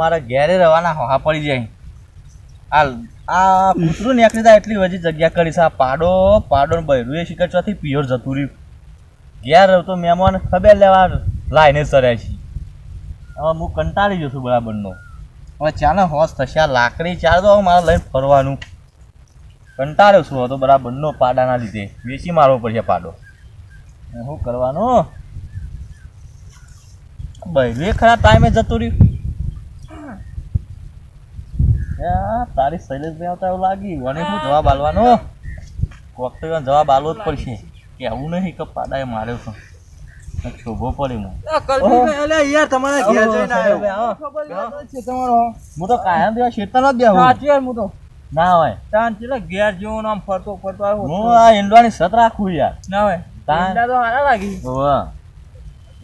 મારા ઘેરે રવાના હોહા પડી જાય. આ આ કૂતરું નીકળી જાય એટલી બધી જગ્યા કરી છે. આ પાડો પાડો ને બૈરું એ શિખર ચોથી પિયોર જતું રહ્યું. ઘેર તો મહેમાન ખબર લેવા લાઈને સરે છે. હવે હું કંટાળી ગયો છું બરાબરનો. હવે ચાને હોશ થશે. આ લાકડી ચાર તો મારે લઈને ફરવાનું. કંટાળ્યો છું તો બરાબરનો પાડાના લીધે. વેચી મારવો પડશે પાડો. શું કરવાનું? બૈરું એ ખરા ટાઈમે જતું રહ્યું. તારી શૈલેષભાઈ આવતા એવું લાગ્યું અને હું જવાબ આલવાનો. કોક તો જવાબ આલવો જ પડશે. કે આવું નહીં કે પાડાએ માર્યો છું શોભો પડી હું યાર તમારા ઘેર જઈને આવ્યો આવ્યો. હું. તો કાયમ દેવા શેતર જ બેહું. સાચી હું તો. ના હોય. તાન ચેલા ઘેર જેવો આમ ફરતો ફરતો આવ્યો હું આ ઈંડવાની સત રાખું યાર. ના હોય. તાન. ઈંડા તો હારા લાગી. હોવા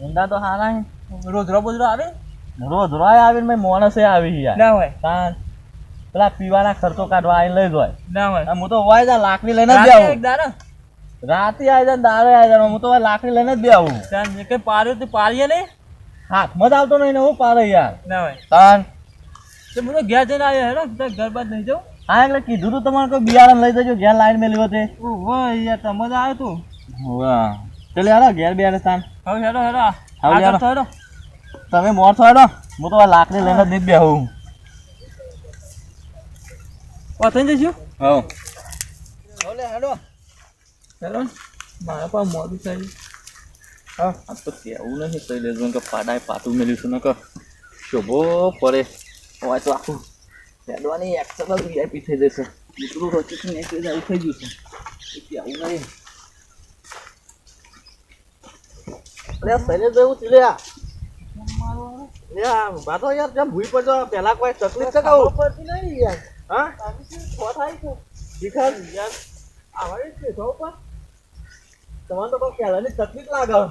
ઈંડા તો હારા રોજ રોજરો બોજરો આવે? રોજ રોય આવીને મેં મોણસે આવી યાર. ના હોય. તાન. પેલા પીવાના ખર્ચો કાઢવા આવીને લઈ જાય. ના હોય. હું તો વાય જા લાકડી લઈને જ દાડા. રાતે આવી જાય દાડે આવી જાય હું તો લાકડી લઈને જ તાન જે કઈ પાર્યું તે પાડીએ નહીં? હાથમાં જ આવતો નહીં ને હું પાડે યાર. ના હોય. તાન. તો હું તો ઘેર જઈને આવ્યો હેડો તો ઘર બાદ નહીં જાઉં. હા એટલે કીધું તું તમારે કોઈ બિયારણ લઈ જજો ઘેર લાઈન મેલી હોતે. ઓહો યાર તમે જ આવ્યો તું. વાહ. ચાલ યાર ઘેર બિયારણ સ્થાન હવે હેડો હેડો હવે હેડો. તમે મોર છો હેડો. હું તો લાકડી લઈને જ નહીં બેહું. પતંગ જઈશું હા. હવે હેડો. હેડો મારા પાસે મોડું થાય હા. આ તો કેવું નહીં શૈલેષભાઈ કે પાડાએ પાટું છું ને કે શોભો પડે. હવે તો આખું હેડવાની એક્સલ જ વીઆઈપી થઈ જશે. દીકરું રોચી એક જાય થઈ ગયું છે. કેવું નહીં અરે શૈલેષભાઈ હું ચીલે આ. લે આ વાતો યાર કેમ ભૂઈ પડજો પહેલા કોઈ તકલીફ છે કહું પડતી નહીં યાર. હા? સો થાય છે શિખર યાર આવડે છે તો પણ. તમારે તો કોઈ પહેલાની તકલીફ લાગે અરે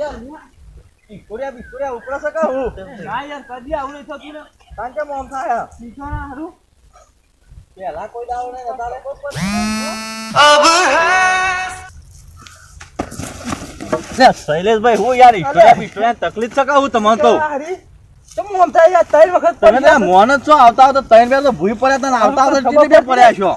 યાર બિસ્કોડિયા બિસ્કોડિયા ઉપરા સકા હું? ના યાર કદી આવું તો તું ને. કારણ કે મોમ થાય શીખવાના હારું. પહેલા કોઈ દાવ નહીં અત્યારે કોઈ પણ શૈલેષભાઈ હું યાર ઈશ્વરિયા બિસ્કોડિયા તકલીફ સકા હું? તમને હારી? તો મોમ થાય યાર ત્રણ વખત તમે ત્યાં મોન જ છો આવતા આવતા ત્રણ બે તો ભૂઈ પડ્યા તને આવતા આવતા બે પડ્યા છો.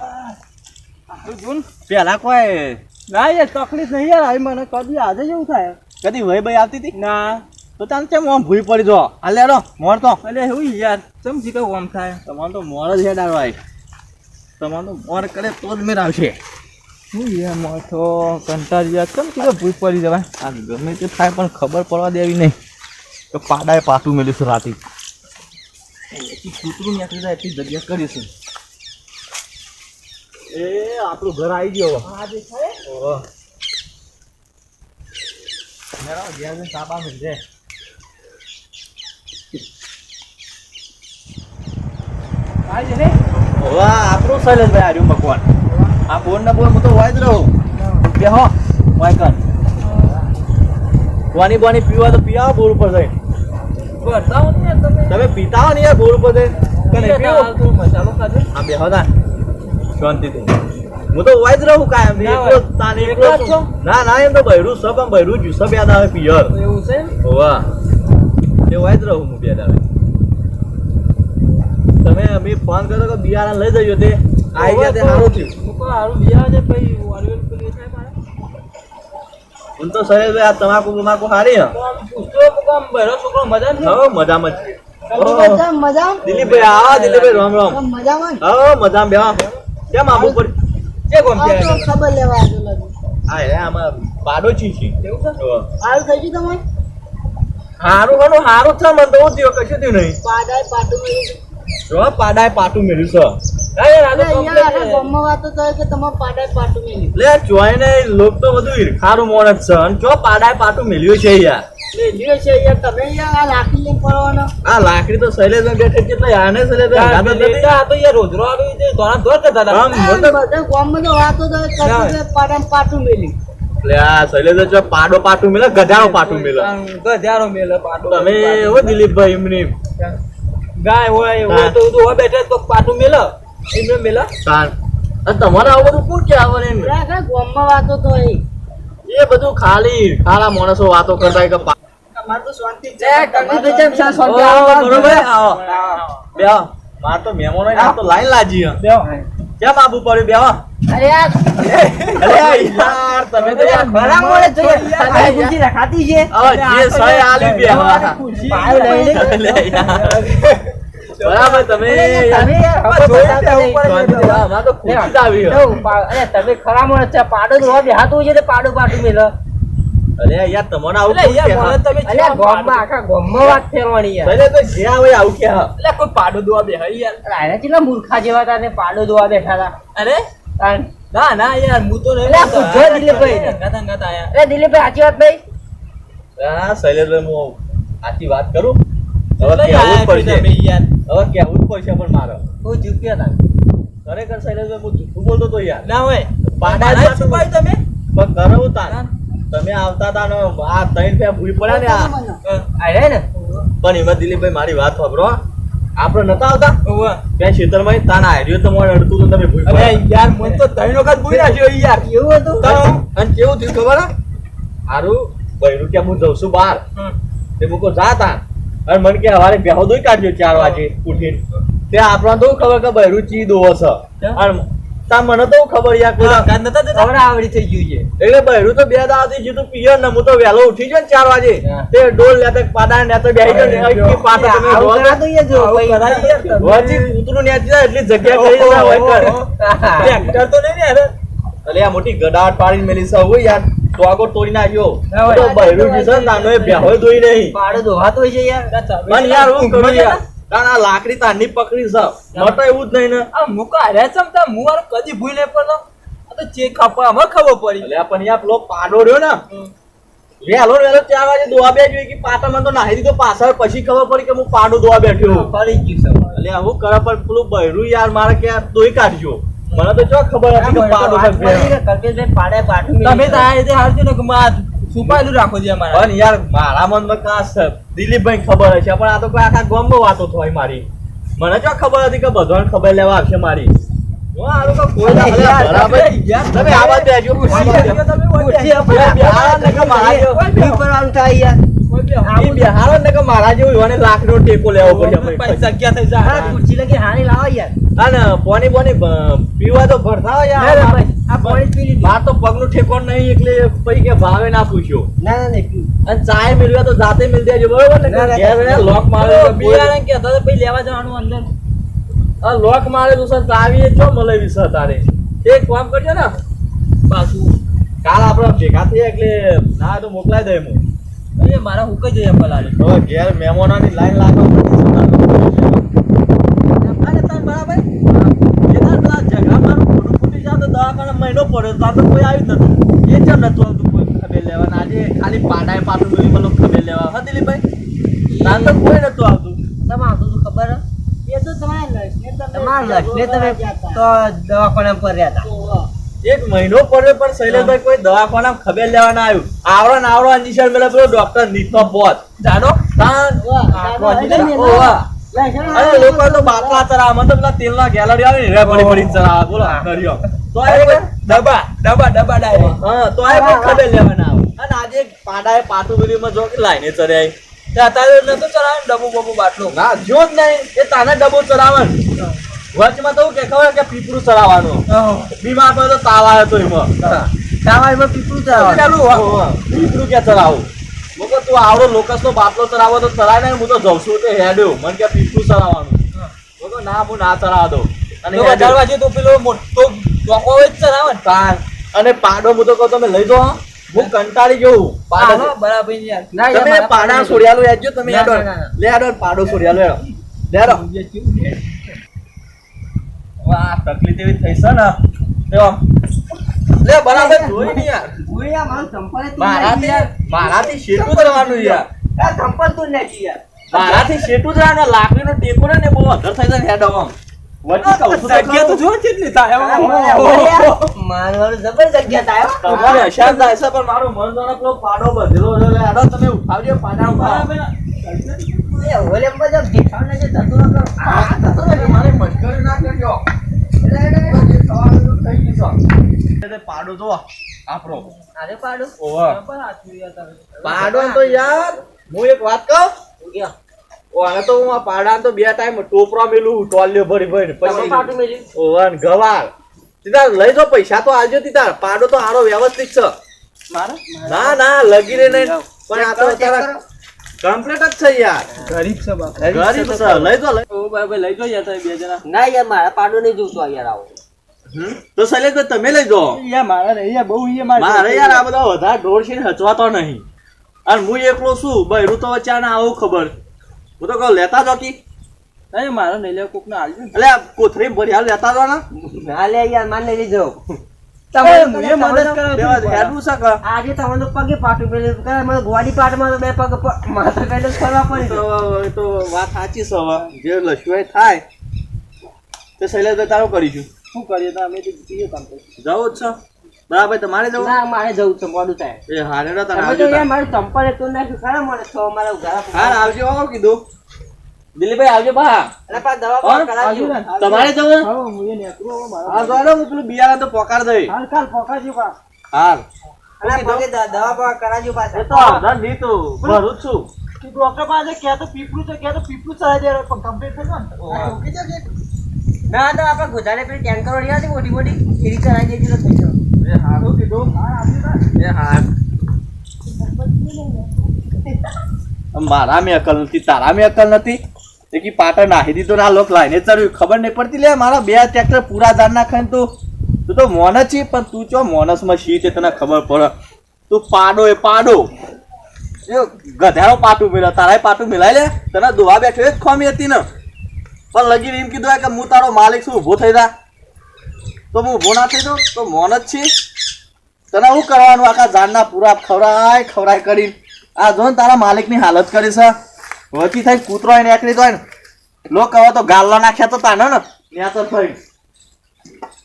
પેલા કોઈ ના યાર તકલીફ નહીં યાર આવી મને કદી આજે જેવું થાય. કદી વય ભાઈ આવતી હતી? ના. તો તને કેમ ઓમ ભૂઈ પડી જો આ લેડો મોર તો. એટલે એવું યાર ચમ જીકે ઓમ થાય? તમારે તો મોર જ હેડાર ભાઈ. તમારે તો મોર કરે તો જ મેર આવશે. શું યાર મોર તો કંટાળી યાર ચમ જીકે ભૂલ પડી જવાય? આ ગમે તે થાય પણ ખબર પડવા દેવી નહીં. તો પાડાએ પાટું મેળ્યું રાતે. કૂતરું નીકળી જાય એટલી જગ્યા કરીશું એ આપણું ઘર આવી ગયો હવે સાબા મિલજે આપણું શૈલેષભાઈ આર્યું ભગવાન આ બોન ને બોન હું તો વાય જ રહું. બે હો વાય કર. પાણી પીવા તો પીવા બોર ઉપર જઈને. યાર તમે પીતા હો ને યાર બોર ઉપર જઈને કે નહીં યાર, પીવું? હાલ તો મસાલો ખાધો આ બેહો તા શાંતિથી. હું તો વાય રહું કાયમ. એકલો હોય. તાને એકલો છો? ના ના એમ તો બૈરું સબ આમ બૈરું જ્યુ સબ યાદ આવે પિયર. એવું છે હોવા એ વાય રહું હું બે દાડે. તમે અમે ફોન કર્યો કે બિયારણ લઈ જજો તે. આવી ગયા તે સારું થયું. મૂકો હારું બિયા છે પછી વાળું પેલું થાય મારે. હું તો સહેજ આ તમાકુ તમાકુ હારી હે. છોકરો મજામાં દિલીપભાઈ દિલીપભાઈ રામ રામ. મજામાં મજામાં કેમ આબુ પડી કે કોમ આ તો ખબર લેવા આવ્યો લાગે. આમાં પાડો ચી છે. એવું છે? હાલ થઈ ગયું તમારે? હારું ઘણું હારું જ છે મને તો હું કશું થયું નહીં. પાડાય પાટું જો પાડાએ પાટું મેળ્યું છે. થાય પાડાય પાટું મેળવી લે લોક તો બધું ઈરખારું મોણ છે. અને જો પાડાય પાટું મેલ્યું છે યાર. લાકડી તો શૈલેષ બેઠે કેટલા આને શૈલેષ રોજરો આવી કરતા હતા. તો વાતો પાટું પાડો પાટું મેલે ગધારો પાટું મેલે. ગધારો મેલે પાટો તમે એવો દિલીપભાઈ એમની ગાય હોય હોય તો તો હોય બેઠે તો પાટું મેલે. એમને મેલે. તમારે આવું બધું કોણ કે આવે આખા ગામમાં વાતો તો એ બધું ખાલી ખાલા માણસો વાતો કરતા કે પા- અમારે તો શાંતિ છે. કલ્પેશભાઈ જેમ શાંતિ બરોબર આવો. આવો. બેહો. માર તો મહેમાનો આ તો લાઈન લાજી બેહો. કેમ આબુ પડ્યું? બેહો. અરે યાર. અરે યાર તમે તો યાર ખરા મળે છે. યાર. તમારી રખાતી છે. જે સહી આલી બે હા. લઈ લે. બરાબર તમે તમે જ ખરા માણસ છે પાડો તો હવે હાથું છે તે પાડો પાટું મેલો. અરે યાર તમને આવું યાર, કેવું મને કે તમે અલ્યા ચેવા ગામમાં પાડો? આખા ગામમાં વાત ફેરવાની યાર. ભલે તો જે આવે આવું કે એટલે કોઈ પાડો દોવા બે યાર. અરે કેટલા મૂર્ખા જેવા હતા ને પાડો જોવા બેઠા હતા. અરે? ના ના યાર હું તો નહીં અલ્યા, બોલતો. દિલીપભાઈ. ધંગા ધંગા આયા અરે દિલીપભાઈ સાચી વાત ભાઈ? હા શૈલેષભાઈ હું આથી વાત કરું? હવે જ પડશે. યાર. હવે કેવું જ પડશે પણ મારે. હું ચૂક્યો તા. ખરેખર શૈલેષભાઈ હું જૂઠું બોલતો તો યાર. ના હોય. પાડા જ છુપાયું તમે? પણ કરું તાર તમે આવતા હતા ને આ ત્રણ પે ભૂલી પડ્યા ને આ. આયા ને? પણ એમાં દિલીપભાઈ મારી વાત સાંભળો આપણે નતા આવતા. ત્યાં ખેતરમાં તાના આર્યો તમારે અડતું તો તમે ભૂલ અરે યાર મને તો ત્રણ વખત ભૂલી નાખ્યો યાર. કેવું હતું? અને કેવું થયું ખબર? હારું બૈરું કે હું જઉં છું બહાર. તે મૂકો જાતા અને મને કે હવારે બેહો દોઈ કાઢજો ચાર વાગે ઉઠીને. તે આપણા તો ખબર કે બૈરું ચી દોવો છે. અને તા મને તો ખબર યાર કોઈ કાન નતા દેતા? હવે આવડી થઈ ગયું છે. એટલે બહેરું તો બે દાડાથી જીતું પિયર ને હું તો વહેલો ઉઠી ગયો ને ચાર વાગે. તે ડોલ લેતા પાડા ને તો બેહી ગયો ને એક તમે આવું રોજ દઈએ જો. રોજી કૂતરું નેચી જાય એટલી જગ્યા કરી ના. હોય કર. ટ્રેક્ટર તો નહીં ને અરે આ મોટી ગડાટ પાડીને મેલી સૌ હોય યાર. તો આગળ તોડી નાખ્યો. તો બહેરું જે છે નાનો એ બેહોય દોઈ નહીં. પાડો દોહાતો છે યાર. પણ યાર હું કરું યાર. તારા લાકડી તારની પકડી છે. મટો એવું જ નહીં ને. આ મુકા હાર્યા છે ને તાર મું હારું કદી ભૂલે પણ આ તો ચેક આપવા અમે ખબર પડી. એટલે પણ યાર પેલો પાડો રહ્યો ને. વહેલો ને વહેલો ચાર વાગે દોવા બે જોઈએ કે પાટામાં તો નાહી દીધો પાછળ પછી ખબર પડી કે હું પાડો દોવા બેઠ્યો. પડી ગયું છે એટલે હું કરે પણ પેલું બહેરું યાર મારે કે યાર દોઈ કાઢજો. મને તો જો ખબર હતી કે પાડો કલ્પેશભાઈ પાડે પાડું તમે તો આ રીતે હારજો ને કે માં છુપાયેલું રાખો છે અમારા. પણ યાર મારા મનમાં છે. દિલીપભાઈ ખબર હશે પણ આ તો કોઈ આખા ગામમાં વાતો થાય મારી. મને ચો ખબર હતી કે બધાને ખબર લેવા આવશે મારી. તમે આ વાત બરાબર તમે ને મારા જેવો- ને મારા ટેકો લેવો પડે પૈસા ક્યાં થઈ જાય. ખુરશી લગી હારી લાવો યાર. અને પોની બોની પીવા તો ભરતા યાર. આ પી લીધું. માર તો પગનું નહીં એટલે કે ભાવે ના પૂછ્યો. ના ના નહીં અને ચાય મેળવ્યા તો જાતે મિલ દેજો બરોબર ને? ના, ના, ઘેર લોક મારે તો બિયારણ કહેતા હતા, પછી લેવા જવાનું અંદર. આ લોક મારેલું છે ચાવી એ ચો મળે વિશે તારે? એક કામ કરજો ને. પાછું. કાલ આપણે ભેગા થઈએ એટલે ના તો મોકલાઈ દે હું. અરે મારા હુકાઈ જાય પલાળે હવે ઘેર મહેમાનોની લાઈન લાગવા પેલા મહિનો પડ્યો તો આ તો કોઈ આવ્યું જ નતું એ ચમ નતું આવતું કોઈ ખબર લેવાના આજે ખાલી પાડાએ પાટું બધું પેલું ખબર લેવા. હા દિલીપભાઈ? તાર તો કોઈ નતું આવતું. તમે આવતું ખબર? એ તો તમારા લક્ષને તમે તમારા લક્ષને તમે તો દવાખાના પર રહ્યા હતા. એક મહિનો પડ્યો પણ શૈલેષભાઈ કોઈ દવાખાના ખબર લેવા ના આવ્યું. આવડો ને આવડો અંજીસર મેલે પેલો ડોક્ટર નીતનો પોત. લક્ષણ અરે લોકો તો બાટલા ચરાવે મને તો પેલા તેલના ગેલરી આવે ને રે પડી પડી ચરા બોલો કર્યો તો ડબા ડબા ડબ્બા ડબ્બા હા તો આ પણ ખબર લેવા ના આવે. અને આજે પાડાએ પાટુ બીડીમાં જો કે લાઈને ચડ્યા અત્યારે નતો ચડાવે ડબ્બુ બબુ બાટલો. ના જો જ નહીં. એ તાને ડબ્બો ચડાવે ને વચમાં તો કે ખબર કે પીપરું ચડાવવાનું. બીમાર પડ્યો તો તાવ આવ્યો તો એમાં. તાવાઈમાં પીપરું ચડાવવાનું. પીપરું ક્યાં ચડાવું? હું તું આવડો લોકસ નો બાટલો ચડાવો તો ચડાય નહીં હું તો જઉં છું તે હેડ્યું. મને કે પીપરું ચડાવવાનું. હું. ના હું ના ચડાવ દઉં. અને હજાર તો પેલો મોટો ડોકો જ ચડાવે ને. અને પાડો હું તો કહું તમે લઈ દો હું. કંટાળી ગયો પાડો બરાબર યાર. તમે પાડા સોડિયાલું હેડજો તમે ના, ના, ના. લે હેડો પાડો સોડિયાલો લે હેડો વાહ તકલીફ એવી થઈ છે ને. લ્યો. લે બરાબર જોઈ નહીં યાર. મારું ચંપલ મારાથી મારાથી શેઠું જ યાર. આ ચંપલ તું નાખી યાર. મારાથી શેઠું જ લાકડીનો ટેકો ને બહુ અધર થઈ જાય હેડો આમ. વચ્ચે પાડો તો. આપરો અરે પાડો? ઓવા. પાડો તો યાર. હું એક વાત કહું? ઓ હવે તો હું આ પાડાને તો બે ટાઈમ ટોપરા મેલું ટોલ્યો ભરી ભરી પછી મેલ્યું? ગવાર તીતાર લઈ જો પૈસા તો આલજો તીતાર. પાડો તો હારો વ્યવસ્થિત છે. મારે? ના ના લગીને નહીં. પણ આ તો ચેક કરો, ચેક અત્યારે કમ્પ્લીટ જ છે યાર. ગરીબ છે બાપ. ગરીબ છે લઈ જો લઈ ઓ ભાઈ ભાઈ લઈ જો યાર બે જણા. ના યાર મારા પાડો નહીં જોતો યાર આવો? તો શૈલેષભાઈ તમે લઈ જો મારા નહીં બહુ મારે મારે યાર આ બધા વધારે ઢોળ છે હચવાતો નહીં. અને હું એકલો છું બૈરું તો વચ્ચે ને આવું ખબર. હું તો કહું લેતા જો કી. નહીં મારે નહીં લેવા કોક ને આલજો એટલે આ કોથળી ભરી હાલ લેતા જો ના. લે યાર માર લઈ જાઓ તમે મદદ કરો? આજે તમે તો પગે પાટું કરે મને ગોડી પાટમાં તો બે પગ માથા જ પડી તો વાત સાચી છે જે લશ્વાય થાય તો શૈલેષભાઈ તારું કરીશું. શું કરીએ? તો અમે તો જીતીએ કામ તો. જવું જ છે. બરાબર તમારે જવું? ના મારે જવું છે મોડું થાય. એ હારે તને તમે આવજો યાર મારું ચંપલ એક તો નાખ્યું ખરા મને છ મારા ઘરા હાર આવજો આવો કીધું. દિલીપભાઈ આવજો બા. અરે પા દવા કરાવજો. તમારે જવું? હા હું એ નેકરો મારા હા તો હું પેલું બિયારા તો પોકાર દઈ. હાલ કાલ પોકાજો બા. હાલ. અરે પગે દ- દવા બવા કરાવજો એ તો અડધા નહીં તો ભરું છું. તું ડોક્ટર પાસે કે તો પીપળું તો કે તો પીપળું ચડાઈ દે પણ કમ્પ્લીટ ગયો ને. ના તો આપણે ગોધાને પેલી ટેન્કરો રહી હતી મોટી મોટી. એની ચલાવી દેજો તો થઈ જાવ. એ હારું કીધું? એ હાર મારા મેં અકલ નથી તારા મેં અકલ નથી. એ કી પાટણ નાખી દીધો ના લોક લાઈને ચડ્યું. ખબર નહીં પડતી લે મારા બે ટ્રેક્ટર પૂરા ધાર નાખે તું. તું તો મોનસ છે પણ તું ચો મોનસમાં શી છે તને ખબર પડે. તું પાડો એ પાડો. એ ગધેડો પાટું મેળવ તારા પાટું મેળાય લે. તને દોવા બેઠો એ જ ખોમી હતી ને. પણ લગીને એમ કીધું કે હું તારો માલિક છું ઊભો થઈ જા. તો હું ઊભો ના થઈ દઉં તો મોન જ છી. તને શું કરવાનું? આખા ઝાડના પૂરા ખવડાય ખવડાય કરીને. આ જો ને તારા માલિકની હાલત કરી છે. વચી થઈ કૂતરો એને એકલી તો લો હવે તો ગાલ્લો નાખ્યા તો તાનો ને. ત્યાં તો થઈ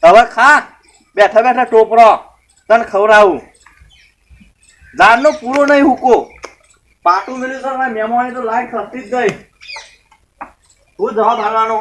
હવે ખા બેઠા બેઠા ટોપરો તને ખવડાવું. ઝાડનો પૂરો નહીં હુકો. પાટું મેળ્યું છે મેમોની તો લાઈટ ખસતી જ ગઈ હું જવાબ હાલવાનો